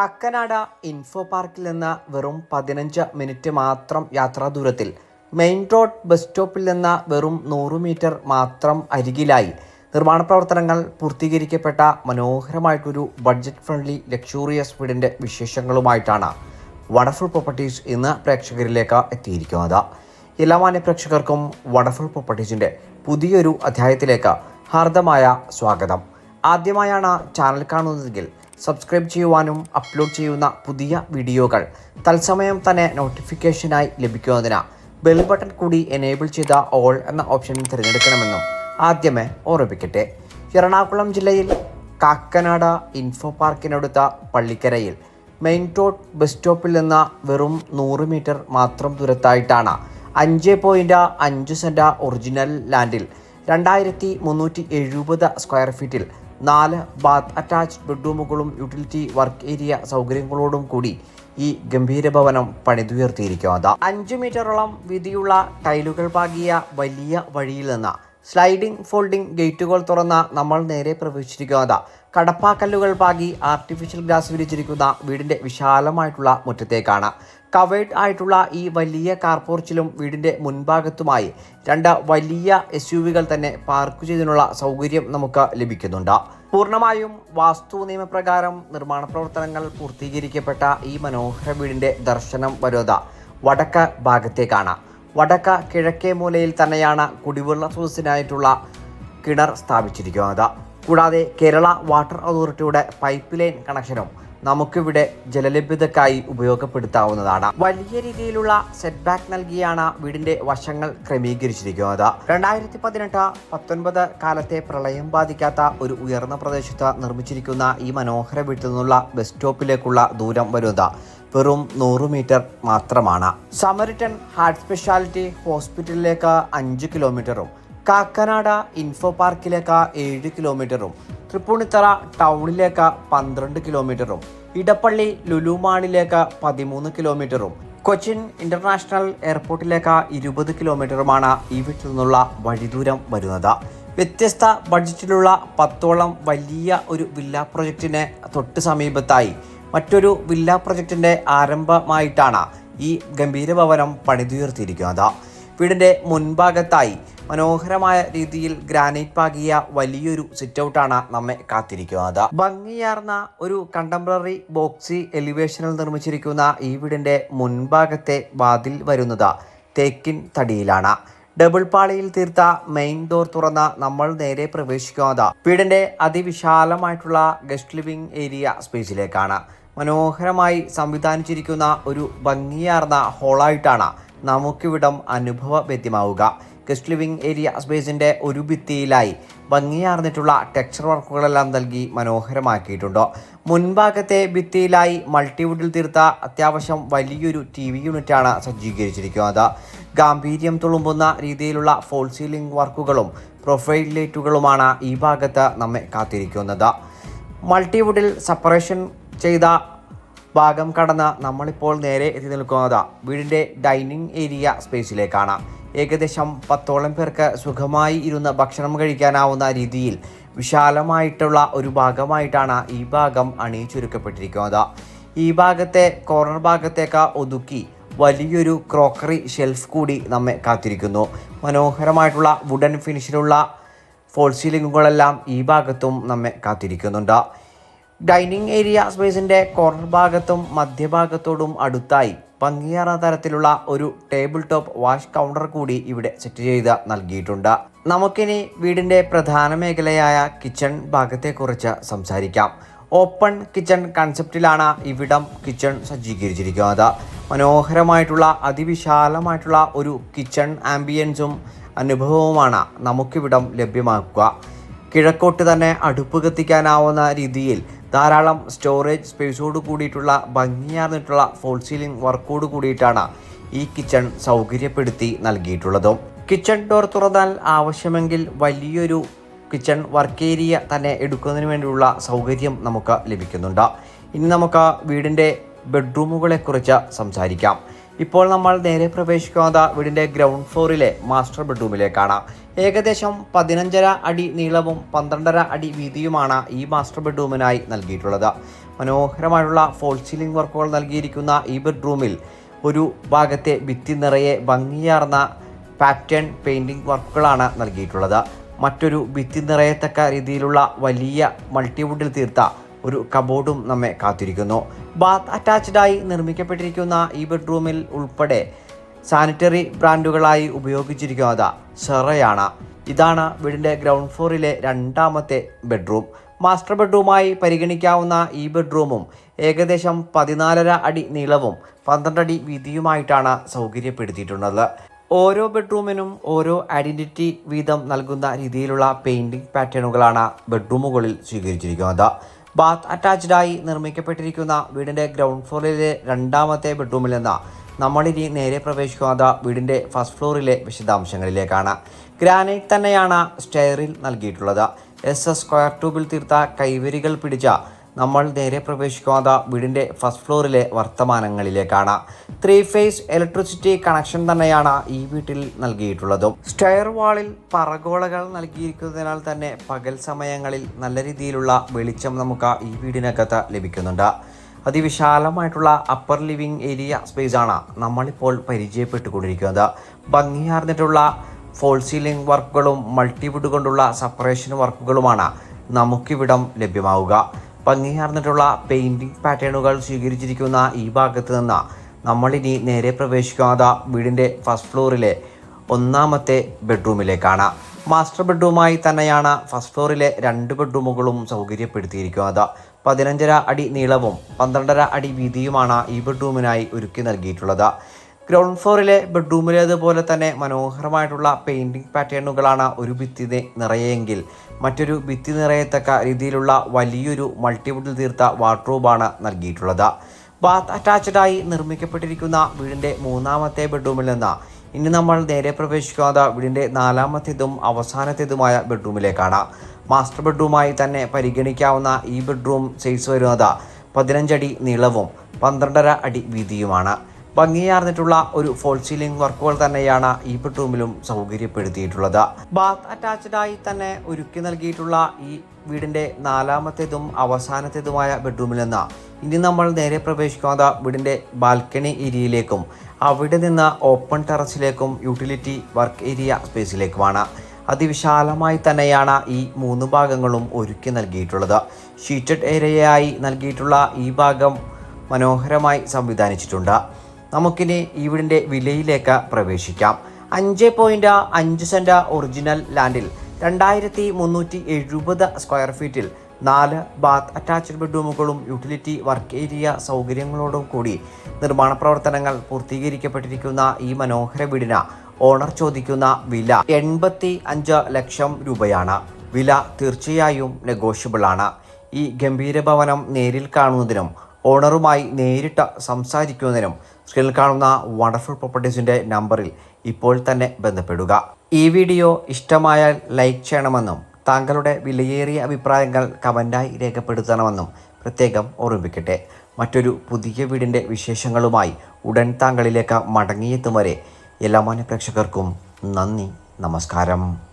Kakkanad info പാർക്കിൽ നിന്ന് വെറും പതിനഞ്ച് മിനിറ്റ് മാത്രം യാത്രാ ദൂരത്തിൽ മെയിൻ റോഡ് ബസ് സ്റ്റോപ്പിൽ നിന്ന് വെറും നൂറ് മീറ്റർ മാത്രം അരികിലായി. നിർമ്മാണ പ്രവർത്തനങ്ങൾ പൂർത്തീകരിക്കപ്പെട്ട മനോഹരമായിട്ടൊരു ബഡ്ജറ്റ് ഫ്രണ്ട്ലി ലക്ഷൂറിയസ് വീടിന്റെ വിശേഷങ്ങളുമായിട്ടാണ് വണ്ടർഫുൾ പ്രോപ്പർട്ടീസ് ഇന്ന് പ്രേക്ഷകരിലേക്ക് എത്തിയിരിക്കുന്നത്. എല്ലാ മാന്യ പ്രേക്ഷകർക്കും വണ്ടർഫുൾ പ്രോപ്പർട്ടീസിന്റെ പുതിയൊരു അധ്യായത്തിലേക്ക് ഹാർദമായ സ്വാഗതം. ആദ്യമായാണ് ചാനൽ കാണുന്നതെങ്കിൽ സബ്സ്ക്രൈബ് ചെയ്യുവാനും അപ്ലോഡ് ചെയ്യുന്ന പുതിയ വീഡിയോകൾ തത്സമയം തന്നെ നോട്ടിഫിക്കേഷനായി ലഭിക്കുന്നതിന് ബെൽ ബട്ടൺ കൂടി എനേബിൾ ചെയ്ത ഓൾ എന്ന ഓപ്ഷൻ തിരഞ്ഞെടുക്കണമെന്നും ആദ്യമേ ഓർമ്മിപ്പിക്കട്ടെ. എറണാകുളം ജില്ലയിൽ കാക്കനാട ഇൻഫോ പാർക്കിനടുത്ത പള്ളിക്കരയിൽ മെയിൻ റോഡ് ബസ് സ്റ്റോപ്പിൽ നിന്ന് വെറും നൂറ് മീറ്റർ മാത്രം ദൂരത്തായിട്ടാണ് അഞ്ച് പോയിന്റ് അഞ്ച് സെന്റ് ഒറിജിനൽ ലാൻഡിൽ രണ്ടായിരത്തി മുന്നൂറ്റി എഴുപത് സ്ക്വയർ ഫീറ്റിൽ നാല് ബാത്ത് അറ്റാച്ച്ഡ് ബെഡ്റൂമുകളും യൂട്ടിലിറ്റി വർക്ക് ഏരിയ സൗകര്യങ്ങളോടും കൂടി ഈ ഗംഭീര ഭവനം പണിതുയർത്തിയിരിക്കുന്നത് അഞ്ച് മീറ്ററോളം വീതിയുള്ള ടൈലുകൾ പാകിയ വലിയ വഴിയിൽ നിന്ന് സ്ലൈഡിംഗ് ഫോൾഡിംഗ് ഗേറ്റുകൾ തുറന്ന നമ്മൾ നേരെ പ്രവേശിച്ചിരിക്കുന്നത് കടപ്പാക്കല്ലുകൾ പാകി ആർട്ടിഫിഷ്യൽ ഗ്ലാസ് വിരിച്ചിരിക്കുന്ന വീടിന്റെ വിശാലമായിട്ടുള്ള മുറ്റത്തേക്കാണ്. കവേർഡ് ആയിട്ടുള്ള ഈ വലിയ കാർപോർച്ചിലും വീടിന്റെ മുൻഭാഗത്തുമായി രണ്ട് വലിയ എസ് യു വികൾ തന്നെ പാർക്ക് ചെയ്തതിനുള്ള സൗകര്യം നമുക്ക് ലഭിക്കുന്നുണ്ട്. പൂർണമായും വാസ്തു നിയമപ്രകാരം നിർമ്മാണ പ്രവർത്തനങ്ങൾ പൂർത്തീകരിക്കപ്പെട്ട ഈ മനോഹര വീടിന്റെ ദർശനം വരുന്നത് വടക്ക് ഭാഗത്തേക്കാണ്. വടക്ക് കിഴക്കേ മൂലയിൽ തന്നെയാണ് കുടിവെള്ള സ്രോതസ്സിനായിട്ടുള്ള കിണർ സ്ഥാപിച്ചിരിക്കുന്നത്. കൂടാതെ കേരള വാട്ടർ അതോറിറ്റിയുടെ പൈപ്പ് ലൈൻ കണക്ഷനും നമുക്കിവിടെ ജലലഭ്യതക്കായി ഉപയോഗപ്പെടുത്താവുന്നതാണ്. വലിയ രീതിയിലുള്ള സെറ്റ് ബാക്ക് നൽകിയാണ് വീടിന്റെ വശങ്ങൾ ക്രമീകരിച്ചിരിക്കുന്നത്. രണ്ടായിരത്തി പതിനെട്ട് പത്തൊൻപത് കാലത്തെ പ്രളയം ബാധിക്കാത്ത ഒരു ഉയർന്ന പ്രദേശത്ത് നിർമ്മിച്ചിരിക്കുന്ന ഈ മനോഹര വീട്ടിൽ നിന്നുള്ള ബസ് സ്റ്റോപ്പിലേക്കുള്ള ദൂരം വരുന്നത് വെറും നൂറ് മീറ്റർ മാത്രമാണ്. സമരിറ്റൻ ഹാർട്ട് സ്പെഷ്യാലിറ്റി ഹോസ്പിറ്റലിലേക്ക് അഞ്ച് കിലോമീറ്ററും കാക്കനാട ഇൻഫോ പാർക്കിലേക്ക് ഏഴ് കിലോമീറ്ററും തൃപ്പൂണിത്തറ ടൗണിലേക്ക് പന്ത്രണ്ട് കിലോമീറ്ററും ഇടപ്പള്ളി ലുലുമാളിലേക്ക് പതിമൂന്ന് കിലോമീറ്ററും കൊച്ചിൻ ഇന്റർനാഷണൽ എയർപോർട്ടിലേക്ക് ഇരുപത് കിലോമീറ്ററുമാണ് വീട്ടിൽ നിന്നുള്ള വഴിദൂരം വരുന്നത്. വ്യത്യസ്ത ബഡ്ജറ്റിലുള്ള പത്തോളം വലിയ ഒരു വില്ല പ്രൊജക്റ്റിന് തൊട്ട് സമീപത്തായി മറ്റൊരു വില്ല പ്രൊജക്റ്റിന്റെ ആരംഭമായിട്ടാണ് ഈ ഗംഭീര ഭവനം പണിതുയർത്തിയിരിക്കുന്നത്. വീടിന്റെ മുൻഭാഗത്തായി മനോഹരമായ രീതിയിൽ ഗ്രാനൈറ്റ് പാകിയ വലിയൊരു സിറ്റൗട്ടാണ് നമ്മെ കാത്തിരിക്കുന്നത്. ഭംഗിയാർന്ന ഒരു കണ്ടംപററി ബോക്സി എലിവേഷനിൽ നിർമ്മിച്ചിരിക്കുന്ന ഈ വീടിന്റെ മുൻഭാഗത്തെ വാതിൽ വരുന്നത് തേക്കിൻ തടിയിലാണ്. ഡബിൾ പാളിയിൽ തീർത്ത മെയിൻ ഡോർ തുറന്ന നമ്മൾ നേരെ പ്രവേശിക്കുന്നത് വീടിന്റെ അതിവിശാലമായിട്ടുള്ള ഗസ്റ്റ് ലിവിംഗ് ഏരിയ സ്പേസിലേക്കാണ്. മനോഹരമായി സംവിധാനിച്ചിരിക്കുന്ന ഒരു ഭംഗിയാർന്ന ഹോളായിട്ടാണ് നമുക്കിവിടം അനുഭവവേദ്യമാവുക ഗസ്റ്റ് ലിവിംഗ് ഏരിയ സ്പേസിന്റെ ഒരു ഭിത്തിയിലായി ഭംഗിയാർന്നിട്ടുള്ള ടെക്സ്ചർ വർക്കുകളെല്ലാം നൽകി മനോഹരമാക്കിയിട്ടുണ്ട്. മുൻഭാഗത്തെ ഭിത്തിയിലായി മൾട്ടിവുഡിൽ തീർത്ത അത്യാവശ്യം വലിയൊരു ടി വി യൂണിറ്റാണ് സജ്ജീകരിച്ചിരിക്കുന്നത്. ഗാംഭീര്യം തുളുമ്പുന്ന രീതിയിലുള്ള ഫോൾ സീലിംഗ് വർക്കുകളും പ്രൊഫൈൽ ലൈറ്റുകളുമാണ് ഈ ഭാഗത്ത് നമ്മെ കാത്തിരിക്കുന്നത്. മൾട്ടിവുഡിൽ സെപ്പറേഷൻ ചെയ്ത ഭാഗം കടന്ന് നമ്മളിപ്പോൾ നേരെ എത്തി നിൽക്കുന്നത് വീടിന്റെ ഡൈനിങ് ഏരിയ സ്പേസിലേക്കാണ്. ഏകദേശം പത്തോളം പേർക്ക് സുഖമായി ഇരുന്ന് ഭക്ഷണം കഴിക്കാനാവുന്ന രീതിയിൽ വിശാലമായിട്ടുള്ള ഒരു ഭാഗമായിട്ടാണ് ഈ ഭാഗം അണിയിച്ചൊരുക്കപ്പെട്ടിരിക്കുന്നത്. ഈ ഭാഗത്തെ കോർണർ ഭാഗത്തേക്ക് ഒതുക്കി വലിയൊരു ക്രോക്കറി ഷെൽഫ് കൂടി നമ്മെ കാത്തിരിക്കുന്നു. മനോഹരമായിട്ടുള്ള വുഡൻ ഫിനിഷിലുള്ള ഫോൾ സീലിങ്ങുകളെല്ലാം ഈ ഭാഗത്തും നമ്മെ കാത്തിരിക്കുന്നുണ്ട്. ഡൈനിങ് ഏരിയ സ്പേസിന്റെ കോർണർ ഭാഗത്തും മധ്യഭാഗത്തോടും അടുത്തായി ഭംഗിയാർന്ന തരത്തിലുള്ള ഒരു ടേബിൾ ടോപ്പ് വാഷ് കൗണ്ടർ കൂടി ഇവിടെ സെറ്റ് ചെയ്ത് നൽകിയിട്ടുണ്ട്. നമുക്കിനി വീടിന്റെ പ്രധാന മേഖലയായ കിച്ചൺ ഭാഗത്തെക്കുറിച്ച് സംസാരിക്കാം. ഓപ്പൺ കിച്ചൺ കൺസെപ്റ്റിലാണ് ഇവിടം കിച്ചൺ സജ്ജീകരിച്ചിരിക്കുന്നത്. മനോഹരമായിട്ടുള്ള അതിവിശാലമായിട്ടുള്ള ഒരു കിച്ചൺ ആംബിയൻസും അനുഭവവുമാണ് നമുക്കിവിടം ലഭ്യമാക്കുക. കിഴക്കോട്ട് തന്നെ അടുപ്പ് കത്തിക്കാനാവുന്ന രീതിയിൽ ധാരാളം സ്റ്റോറേജ് സ്പേസോട് കൂടിയിട്ടുള്ള ഭംഗിയാർന്നിട്ടുള്ള ഫോൾ സീലിംഗ് വർക്കോട് കൂടിയിട്ടാണ് ഈ കിച്ചൺ സൗകര്യപ്പെടുത്തി നൽകിയിട്ടുള്ളതും. കിച്ചൺ ഡോർ തുറന്നാൽ ആവശ്യമെങ്കിൽ വലിയൊരു കിച്ചൺ വർക്ക് ഏരിയ തന്നെ എടുക്കുന്നതിന് വേണ്ടിയുള്ള സൗകര്യം നമുക്ക് ലഭിക്കുന്നുണ്ട്. ഇനി നമുക്ക് വീടിന്റെ ബെഡ്റൂമുകളെക്കുറിച്ച് സംസാരിക്കാം. ഇപ്പോൾ നമ്മൾ നേരെ പ്രവേശിക്കുന്നത് വീടിന്റെ ഗ്രൗണ്ട് ഫ്ലോറിലെ മാസ്റ്റർ ബെഡ്റൂമിലേക്കാണ് ഏകദേശം പതിനഞ്ചര അടി നീളവും പന്ത്രണ്ടര അടി വീതിയുമാണ് ഈ മാസ്റ്റർ ബെഡ്റൂമിനായി നൽകിയിട്ടുള്ളത്. മനോഹരമായുള്ള ഫോൾ സീലിംഗ് വർക്കുകൾ നൽകിയിരിക്കുന്ന ഈ ബെഡ്റൂമിൽ ഒരു ഭാഗത്തെ ഭിത്തി നിറയെ ഭംഗിയാർന്ന പാറ്റേൺ പെയിന്റിംഗ് വർക്കുകളാണ് നൽകിയിട്ടുള്ളത്. മറ്റൊരു ഭിത്തി നിറയത്തക്ക രീതിയിലുള്ള വലിയ മൾട്ടിവുഡിൽ തീർത്ത ഒരു കബോർഡും നമ്മെ കാത്തിരിക്കുന്നു. ബാത്ത് അറ്റാച്ച്ഡായി നിർമ്മിക്കപ്പെട്ടിരിക്കുന്ന ഈ ബെഡ്റൂമിൽ ഉൾപ്പെടെ സാനിറ്ററി ബ്രാൻഡുകളായി ഉപയോഗിച്ചിരിക്കുന്നത് സെറയാണ്. ഇതാണ് വീടിന്റെ ഗ്രൗണ്ട് ഫ്ലോറിലെ രണ്ടാമത്തെ ബെഡ്റൂം. മാസ്റ്റർ ബെഡ്റൂമായി പരിഗണിക്കാവുന്ന ഈ ബെഡ്റൂമും ഏകദേശം പതിനാലര അടി നീളവും പന്ത്രണ്ട് അടി വീതിയുമായിട്ടാണ് സൗകര്യപ്പെടുത്തിയിട്ടുള്ളത്. ഓരോ ബെഡ്റൂമിനും ഓരോ ഐഡന്റിറ്റി വീതം നൽകുന്ന രീതിയിലുള്ള പെയിന്റിംഗ് പാറ്റേണുകളാണ് ബെഡ്റൂമുകളിൽ സ്വീകരിച്ചിരിക്കുന്നത്. ബാത്ത് അറ്റാച്ച്ഡായി നിർമ്മിക്കപ്പെട്ടിരിക്കുന്ന വീടിന്റെ ഗ്രൗണ്ട് ഫ്ലോറിലെ രണ്ടാമത്തെ ബെഡ്റൂമിൽ നിന്ന് നമ്മളിനി നേരെ പ്രവേശിക്കുന്നത് വീടിന്റെ ഫസ്റ്റ് ഫ്ലോറിലെ വിശദാംശങ്ങളിലേക്കാണ്. ഗ്രാനൈറ്റ് തന്നെയാണ് സ്റ്റെയറിൽ നൽകിയിട്ടുള്ളത്. എസ് എസ് സ്ക്വയർ ട്യൂബിൽ തീർത്ത കൈവരികൾ പിടിച്ച നമ്മൾ നേരെ പ്രവേശിക്കുന്നത് വീടിന്റെ ഫസ്റ്റ് ഫ്ലോറിലെ വർത്തമാനങ്ങളിലേക്കാണ്. ത്രീ ഫേസ് ഇലക്ട്രിസിറ്റി കണക്ഷൻ തന്നെയാണ് ഈ വീട്ടിൽ നൽകിയിട്ടുള്ളതും. സ്റ്റെയർ വാളിൽ പറകോളകൾ നൽകിയിരിക്കുന്നതിനാൽ തന്നെ പകൽ സമയങ്ങളിൽ നല്ല രീതിയിലുള്ള വെളിച്ചം നമുക്ക് ഈ വീടിനകത്ത് ലഭിക്കുന്നുണ്ട്. അതിവിശാലമായിട്ടുള്ള അപ്പർ ലിവിംഗ് ഏരിയ സ്പേസാണ് നമ്മളിപ്പോൾ പരിചയപ്പെട്ടുകൊണ്ടിരിക്കുന്നത്. ഭംഗിയാർന്നിട്ടുള്ള ഫോൾ സീലിംഗ് വർക്കുകളും മൾട്ടിവുഡ് കൊണ്ടുള്ള സെപ്പറേഷൻ വർക്കുകളുമാണ് നമുക്കിവിടം ലഭ്യമാവുക. ഭംഗിയാർന്നിട്ടുള്ള പെയിന്റിംഗ് പാറ്റേണുകൾ സ്വീകരിച്ചിരിക്കുന്ന ഈ ഭാഗത്ത് നിന്ന് നമ്മളിനി നേരെ പ്രവേശിക്കാതെ വീടിന്റെ ഫസ്റ്റ് ഫ്ലോറിലെ ഒന്നാമത്തെ ബെഡ്റൂമിലേക്കാണ് മാസ്റ്റർ ബെഡ്റൂമായി തന്നെയാണ് ഫസ്റ്റ് ഫ്ലോറിലെ രണ്ട് ബെഡ്റൂമുകളും സൗകര്യപ്പെടുത്തിയിരിക്കുന്നത്. പതിനഞ്ചര അടി നീളവും പന്ത്രണ്ടര അടി വീതിയുമാണ് ഈ ബെഡ്റൂമിനായി ഒരുക്കി നൽകിയിട്ടുള്ളത്. ഗ്രൗണ്ട് ഫ്ലോറിലെ ബെഡ്റൂമിലേതുപോലെ തന്നെ മനോഹരമായിട്ടുള്ള പെയിന്റിംഗ് പാറ്റേണുകളാണ് ഒരു ഭിത്തി നിറയെങ്കിൽ. മറ്റൊരു ഭിത്തി നിറയത്തക്ക രീതിയിലുള്ള വലിയൊരു മൾട്ടിവുഡിൽ തീർത്ത വാർഡ്രോബാണ് നൽകിയിട്ടുള്ളത്. ബാത്ത് അറ്റാച്ച്ഡായി നിർമ്മിക്കപ്പെട്ടിരിക്കുന്ന വീടിന്റെ മൂന്നാമത്തെ ബെഡ്റൂമിൽ നിന്ന് ഇനി നമ്മൾ നേരെ പ്രവേശിക്കാതെ വീടിന്റെ നാലാമത്തേതും അവസാനത്തേതുമായ ബെഡ്റൂമിലേക്കാണ് മാസ്റ്റർ ബെഡ്റൂമായി തന്നെ പരിഗണിക്കാവുന്ന ഈ ബെഡ്റൂം സൈസ് വരുന്നത് പതിനഞ്ചടി നീളവും പന്ത്രണ്ടര അടി വീതിയുമാണ്. ഭംഗിയാർന്നിട്ടുള്ള ഒരു ഫോൾ സീലിംഗ് വർക്കുകൾ തന്നെയാണ് ഈ ബെഡ്റൂമിലും സൗകര്യപ്പെടുത്തിയിട്ടുള്ളത്. ബാത്ത് അറ്റാച്ച്ഡായി തന്നെ ഒരുക്കി നൽകിയിട്ടുള്ള ഈ വീടിന്റെ നാലാമത്തേതും അവസാനത്തേതുമായ ബെഡ്റൂമിൽ നിന്ന് ഇനി നമ്മൾ നേരെ പ്രവേശിക്കാത്ത വീടിന്റെ ബാൽക്കണി ഏരിയയിലേക്കും അവിടെ നിന്ന് ഓപ്പൺ ടെറസിലേക്കും യൂട്ടിലിറ്റി വർക്ക് ഏരിയ സ്പേസിലേക്കുമാണ് അതിവിശാലമായി തന്നെയാണ് ഈ മൂന്ന് ഭാഗങ്ങളും ഒരുക്കി നൽകിയിട്ടുള്ളത്. ഷീറ്റഡ് ഏരിയയായി നൽകിയിട്ടുള്ള ഈ ഭാഗം മനോഹരമായി സംവിധാനിച്ചിട്ടുണ്ട്. നമുക്കിനി വീടിന്റെ വിലയിലേക്ക് പ്രവേശിക്കാം. അഞ്ച് പോയിന്റ് അഞ്ച് സെന്റ് ഒറിജിനൽ ലാൻഡിൽ രണ്ടായിരത്തി മുന്നൂറ്റി എഴുപത് സ്ക്വയർ ഫീറ്റിൽ നാല് ബാത്ത് അറ്റാച്ച്ഡ് ബെഡ്റൂമുകളും യൂട്ടിലിറ്റി വർക്ക് ഏരിയ സൗകര്യങ്ങളോടും കൂടി നിർമ്മാണ പ്രവർത്തനങ്ങൾ പൂർത്തീകരിക്കപ്പെട്ടിരിക്കുന്ന ഈ മനോഹര വീടിന് ഓണർ ചോദിക്കുന്ന വില എൺപത്തി അഞ്ച് ലക്ഷം രൂപയാണ്. വില തീർച്ചയായും നെഗോഷ്യബിൾ ആണ്. ഈ ഗംഭീര ഭവനം നേരിൽ കാണുന്നതിനും ഓണറുമായി നേരിട്ട് സംസാരിക്കുന്നതിനും സ്ക്രീനിൽ കാണുന്ന വണ്ടർഫുൾ പ്രോപ്പർട്ടീസിന്റെ നമ്പറിൽ ഇപ്പോൾ തന്നെ ബന്ധപ്പെടുക. ഈ വീഡിയോ ഇഷ്ടമായാൽ ലൈക്ക് ചെയ്യണമെന്നും താങ്കളുടെ വിലയേറിയ അഭിപ്രായങ്ങൾ കമന്റായി രേഖപ്പെടുത്തണമെന്നും പ്രത്യേകം ഓർമ്മിപ്പിക്കട്ടെ. മറ്റൊരു പുതിയ വീടിന്റെ വിശേഷങ്ങളുമായി ഉടൻ താങ്കളിലേക്ക് മടങ്ങിയെത്തും വരെ എല്ലാ മാന്യ പ്രേക്ഷകർക്കും നന്ദി നമസ്കാരം.